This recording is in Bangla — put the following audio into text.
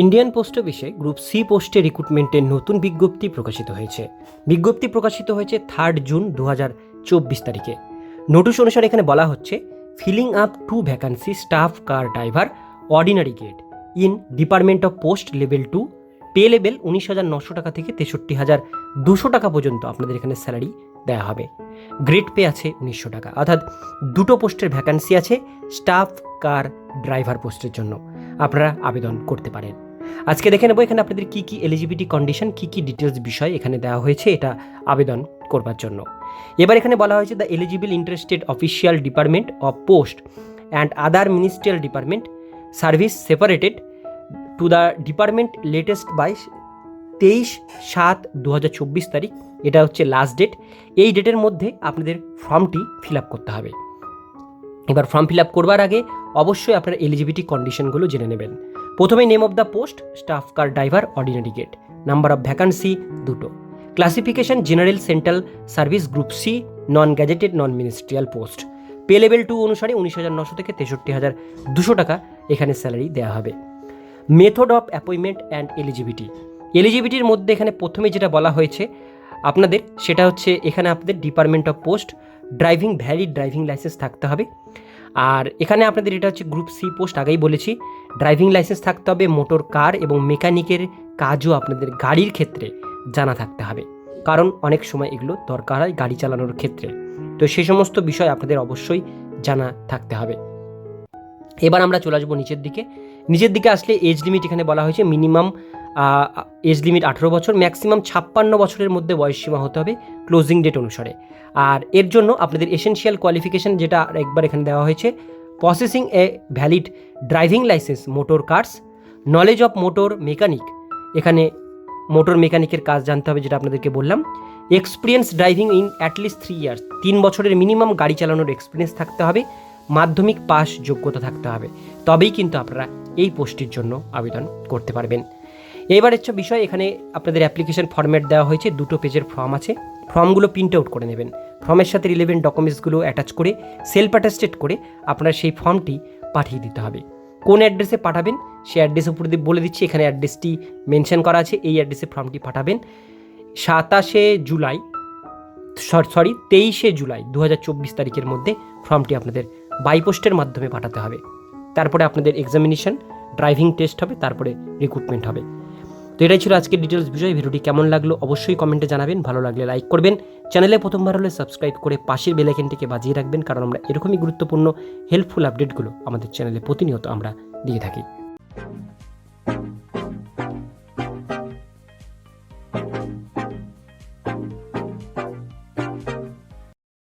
ইন্ডিয়ান পোস্ট অফিসে গ্রুপ সি পোস্টে রিক্রুটমেন্টের নতুন বিজ্ঞপ্তি প্রকাশিত হয়েছে। বিজ্ঞপ্তি প্রকাশিত হয়েছে থার্ড জুন দু চব্বিশ তারিখে। নোটিশ অনুসারে এখানে বলা হচ্ছে filling up to vacancy staff car driver ordinary grade in department of post level two pay level উনিশ হাজার নশো টাকা থেকে তেষট্টি হাজার দুশো টাকা পর্যন্ত আপনাদের এখানে স্যালারি দেওয়া হবে। গ্রেড পে আছে উনিশশো টাকা। অর্থাৎ দুটো পোস্টের ভ্যাকান্সি আছে স্টাফ কার ড্রাইভার পোস্টের জন্য। আপনারা আবেদন করতে পারেন। আজকে দেখে নেব এখানে আপনাদের কী কী এলিজিবিলিটি কন্ডিশন কী কী ডিটেলস বিষয় এখানে দেওয়া হয়েছে এটা আবেদন করবার জন্য। এবার এখানে বলা হয়েছে the eligible interested official department of post and other ministerial department service separated to the department latest by তেইশ সাত দু তারিখ। এটা হচ্ছে লাস্ট ডেট এই ডেটের মধ্যে আপনাদের ফর্মটি ফিল আপ করতে হবে। এবার ফর্ম ফিল আপ করবার আগে অবশ্যই আপনার এলিজিবিলিটি কন্ডিশনগুলো জেনে নেবেন। প্রথমে name of the post staff car driver ordinary grade number of vacancy দুটো। Classification general central service group C non gazetted non ministerial post pay level two অনুসারে উনিশ হাজার নশো থেকে তেষট্টি হাজার দুশো টাকা এখানে স্যালারি দেওয়া হবে। Method of appointment and eligibility এলিজিবিলিটির মধ্যে এখানে প্রথমে যেটা বলা হয়েছে, আপনাদের সেটা হচ্ছে এখানে আপনাদের department of post driving, valid driving licence থাকতে হবে। আর এখানে আপনাদের এটা হচ্ছে গ্রুপ সি পোস্ট, আগেই বলেছি। ড্রাইভিং লাইসেন্স থাকতে হবে, মোটর, কার এবং মেকানিকের কাজও আপনাদের গাড়ির ক্ষেত্রে জানা থাকতে হবে। কারণ অনেক সময় এগুলো দরকার হয় গাড়ি চালানোর ক্ষেত্রে। তো সেই সমস্ত বিষয় আপনাদের অবশ্যই জানা থাকতে হবে। এবার আমরা চলে আসব নিচের দিকে। নিচের দিকে আসলে এজ লিমিট এখানে বলা হয়েছে মিনিমাম এজ লিমিট আঠেরো বছর, ম্যাক্সিমাম ছাপ্পান্ন বছরের মধ্যে বয়সসীমা হতে হবে ক্লোজিং ডেট অনুসারে। আর এর জন্য আপনাদের এসেনশিয়াল কোয়ালিফিকেশন যেটা একবার এখানে দেওয়া হয়েছে processing a valid driving licence motor cars knowledge of motor mechanic এখানে মোটর মেকানিকের কাজ জানতে হবে যেটা আপনাদেরকে বললাম experience driving in at least three years তিন বছরের মিনিমাম গাড়ি চালানোর এক্সপিরিয়েন্স থাকতে হবে, মাধ্যমিক পাস যোগ্যতা থাকতে হবে। তবেই কিন্তু আপনারা এই পোস্টের জন্য আবেদন করতে পারবেন। এবার হচ্ছে বিষয়, এখানে আপনাদের অ্যাপ্লিকেশন ফর্ম্যাট দেওয়া হয়েছে, দুটো পেজের ফর্ম আছে। ফর্মগুলো প্রিন্ট আউট করে নেবেন। ফর্মের সাথে রিলেভেন্ট ডকুমেন্টসগুলো অ্যাটাচ করে সেলফ অ্যাটাস্টেড করে আপনার সেই ফর্মটি পাঠিয়ে দিতে হবে। কোন অ্যাড্রেসে পাঠাবেন সেই অ্যাড্রেস উপর দিয়ে বলে দিচ্ছি, এখানে অ্যাড্রেসটি মেনশন করা আছে, এই অ্যাড্রেসে ফর্মটি পাঠাবেন। সাতাশে জুলাই, সরি তেইশে জুলাই দু হাজার চব্বিশ তারিখের মধ্যে ফর্মটি আপনাদের বাইপোস্টের মাধ্যমে পাঠাতে হবে। তারপরে আপনাদের এক্সামিনেশন ড্রাইভিং টেস্ট হবে, তারপরে রিক্রুটমেন্ট হবে। এটাই ছিল আজকের ডিটেলস বিষয়। ভিডিওটি কেমন লাগল অবশ্যই কমেন্টে জানাবেন। ভালো লাগলে লাইক করবেন। চ্যানেলে প্রথমবার হলে সাবস্ক্রাইব করে পাশের বেলাইকেনটিকে বাজিয়ে রাখবেন, কারণ আমরা এরকমই গুরুত্বপূর্ণ হেল্পফুল আপডেটগুলো আমাদের চ্যানেলে প্রতিনিয়ত আমরা দিয়ে থাকি।